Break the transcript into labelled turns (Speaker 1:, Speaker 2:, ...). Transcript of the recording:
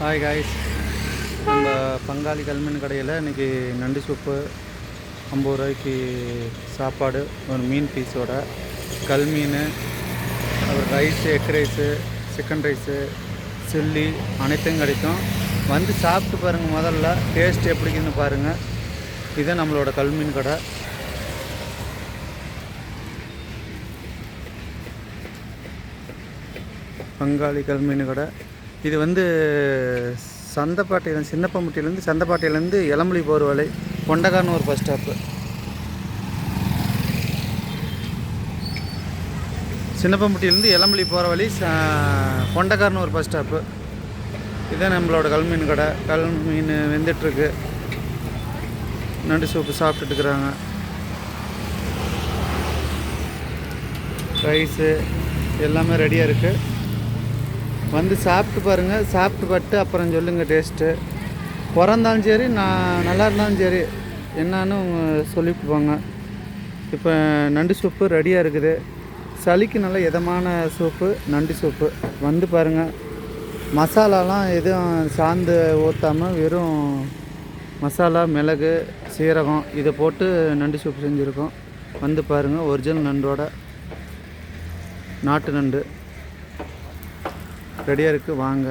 Speaker 1: Hi guys நம்ம பங்காளி கல்மீன் கடையில் இன்றைக்கி நண்டு சூப்பு ஐம்பது ரூபாய்க்கு சாப்பாடு ஒரு மீன் பீஸோட கல்மீன் அப்புறம் rice egg rice chicken rice chilli அனைத்தும் கிடைக்கும். வந்து சாப்பிட்டு பாருங்கள் முதல்ல டேஸ்ட் எப்படிக்குன்னு பாருங்கள் இதுதான் நம்மளோட கல்மீன் கடை. பங்காளி கல்மீன் கடை. இது வந்து சந்தைப்பாட்டையில் சின்னப்பம்பட்டியிலேருந்து சந்தப்பாட்டையிலேருந்து இளம்புலி போகிற வலை கொண்டகான்னு ஒரு பஸ் ஸ்டாப்பு சின்னப்பம்பட்டியிலேருந்து இளம்புலி போகிற வழி ச கொண்டக்காரன்னு ஒரு பஸ் ஸ்டாப்பு இதுதான் நம்மளோட கல்மீன் கடை. கல் மீன் வெந்துட்டுருக்கு. நண்டு சூப்பு சாப்பிட்டுட்டுருக்குறாங்க ரைஸு எல்லாமே ரெடியாக இருக்குது வந்து சாப்பிட்டு பாருங்கள் சாப்பிட்டு பட்டு அப்புறம் சொல்லுங்கள் டேஸ்ட்டு பிறந்தாலும் சரி நான் நல்லா இருந்தாலும் சரி என்னான்னு சொல்லிட்டு போங்க. இப்போ நண்டு சூப்பு ரெடியாக இருக்குது. சளிக்கு நல்ல இதமான சூப்பு நண்டு சூப்பு. வந்து பாருங்கள் மசாலாலாம் எதுவும் சாந்து ஊற்றாமல் வெறும் மசாலா மிளகு சீரகம் இதை போட்டு நண்டு சூப்பு செஞ்சுருக்கோம். வந்து பாருங்கள் ஒரிஜினல் நண்டோட நாட்டு நண்டு. ரெடியாக இருக்குது வாங்க.